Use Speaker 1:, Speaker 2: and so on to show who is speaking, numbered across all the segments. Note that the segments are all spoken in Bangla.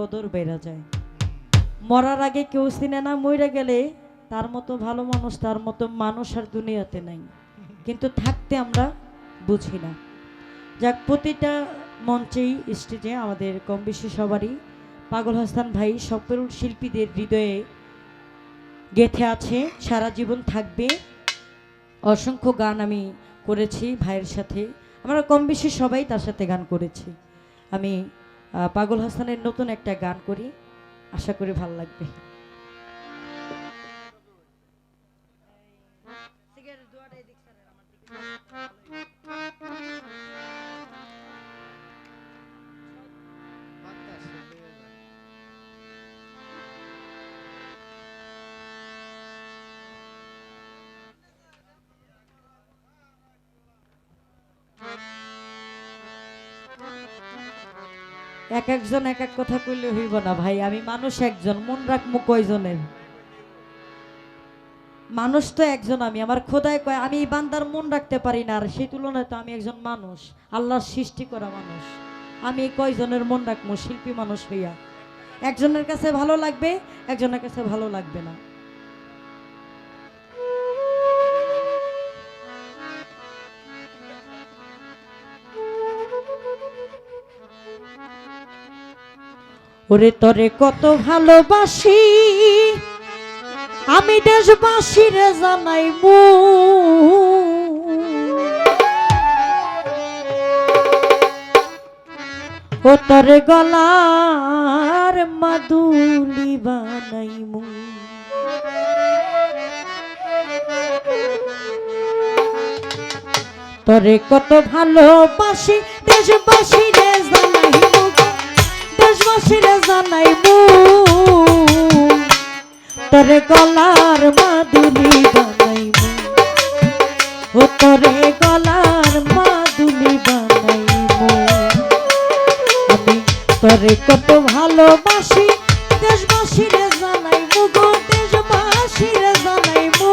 Speaker 1: কদর বেড়া যায়। মরার আগে কেউ চিনে না, মইরা গেলে তার মতো ভালো মানুষ, তার মতো মানুষ আর দুনিয়াতে নাই। কিন্তু থাকতে আমরা বুঝি না। যাক, প্রতিটা মঞ্চেই স্টেজে আমাদের কম বেশি সবারই পাগল হাসান ভাই সকল শিল্পীদের হৃদয়ে গেথে আছে, সারা জীবন থাকবে। অসংখ্য গান আমি করেছি ভাইয়ের সাথে। আমরা কম বেশি সবাই তার সাথে গান করেছি। আমি পাগল হাসানের নতুন একটা গান করি। আশা করি ভালো লাগবে। এক একজন এক এক কথা কইলে হইব না ভাই। আমি মানুষ একজন, মন রাখব কয়জনের? মানুষ তো একজন আমি, আমার খোদায় কয়, আমি বান্দার মন রাখতে পারি না, আর সেই তুলনায় তো আমি একজন মানুষ, আল্লাহর সৃষ্টি করা মানুষ। আমি কয়জনের মন রাখব? শিল্পী মানুষ হইয়া। একজনের কাছে ভালো লাগবে, একজনের কাছে ভালো লাগবে না। ওরে তরে কত ভালোবাসি। আমি দেশবাসীরে জানাই মু। ও তরে গলার মাদুলি বানাই মু। তরে কত ভালোবাসি, দেশবাসীরে জানাই মু দেশবাসীরে জানাই মু তরে গলার মাদুলি বানাইমু। ও গলার মাদুলি আমি তরে কত ভালোবাসি, দেশবাসীরে জানাইমু গো, দেশবাসীরে জানাইমু।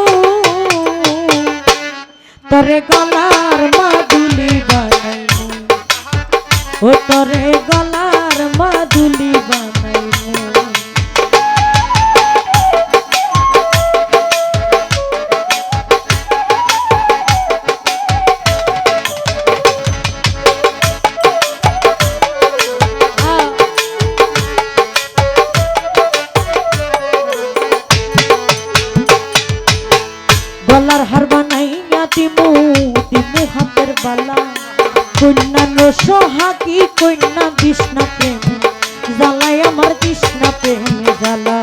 Speaker 1: তরে গলার মাদুলি বানাইমু। ও তরে গলার হার বানাইয়া দিমু দিমু হাতের বালা। কন্যা নো সোহাগী, কন্যা বিষ্ণা প্রেম, জ্বালায় আমার কৃষ্ণা প্রেম জ্বালা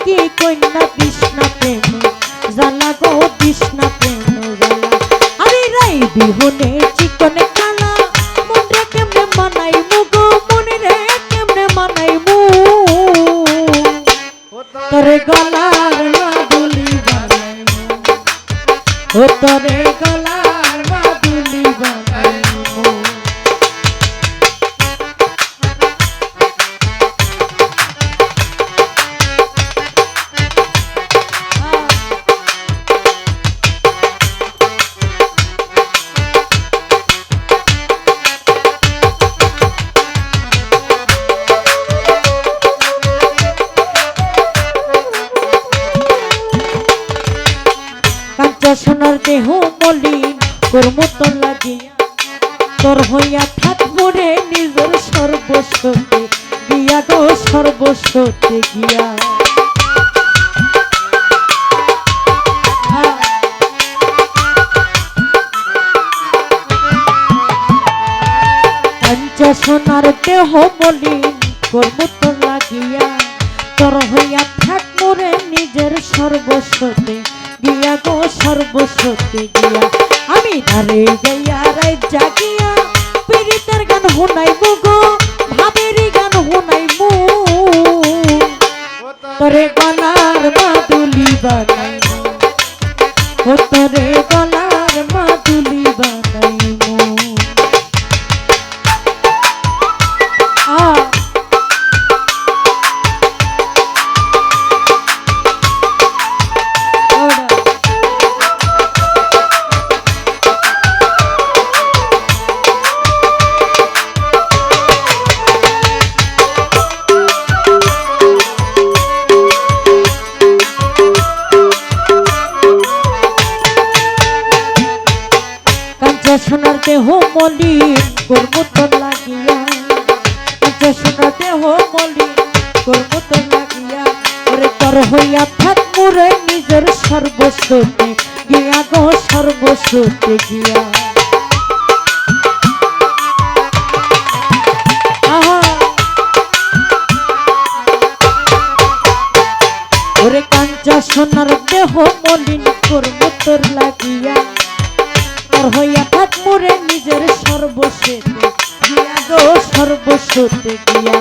Speaker 1: সোহাগী কন্যা কৃষ্ণা প্রেম জ্বালা গো কৃষ্ণা প্রেম জ্বালা আরে রাই বিহনে চিকনে কালা মন কেমনে মানাই মুগো মনে রে কেমনে মানাই মু তোরে গলার মাদুলি বানাই ও তোরে গলার কাঞ্চা সোনার দেহ মলিন কর্ম তো লাগিয়া তোর হইয়া থাকব রে নিজের সর্বস্বতে। গিয়া গো সর্বস্বতে গিয়া। সোনার দেহ মলিন কর্ম তো লাগিয়া তোর হইয়া থাকব রে নিজের সর্বস্বতে। গিয়া গো সর্বস্বতে গিয়া আমি ধারে যাইয়া রাই জাগিয়া পীড়িতের গান হুনাই গো ভাবেরই গান হুনাই মু তোরে গলার মাদুলি বানাই ও তোরে গলার মলিন কর্ম তোর লাগিয়া পঞ্চাশনা দেহ মলিন কর্ম তোর লাগিয়া, ওরে তোর হইয়া থাক মুরে নিজের সর্বস্বতে, গিয়া গো সর্বস্বতে গিয়া। ওরে কাঞ্চা সোনার দেহ মলিন কর্ম তোর লাগিয়া সর্বস্বতে গিয়া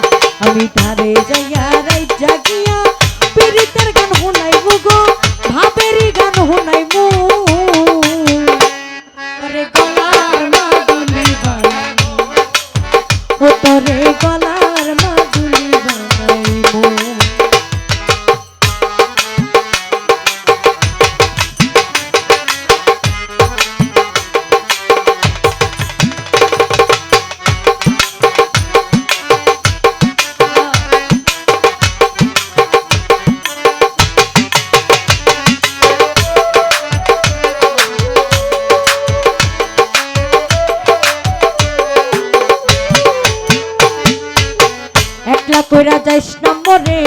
Speaker 1: কইরা যাইস না মরে,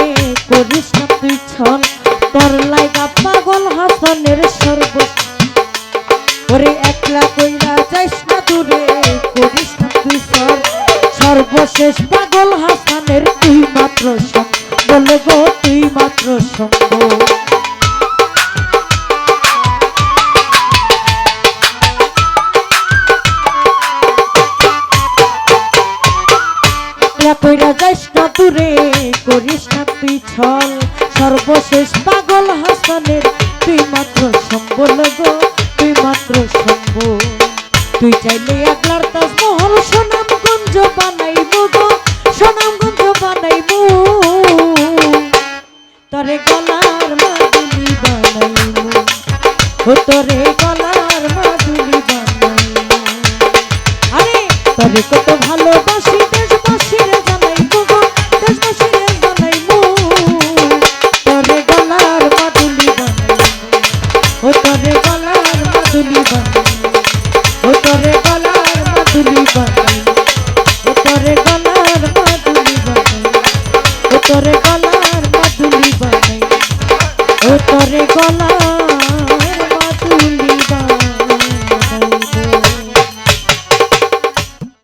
Speaker 1: করিস না তুই ছল। তোর লাইগা পাগল হাসানের সর্ব ওরে একলা কইরা যাইস না দূরে, করিস না তুই ছল সর্বশেষ পাগল হাসানের যাইস করিস না তুই ছল। সর্বশেষ পাগল হাসানের, তুই মাত্র সম্বল গো, তুই মাত্র সম্ভ তুই চাইলে একলার তাজমহল সোনাম গঞ্জ বানাইব গো সোনাম গঞ্জ বানাইব। তরে গলার মাদুলি বানাইব, ও তরে গলার মাদুলি বানাইব। আরে তবে কত ভালোবাসি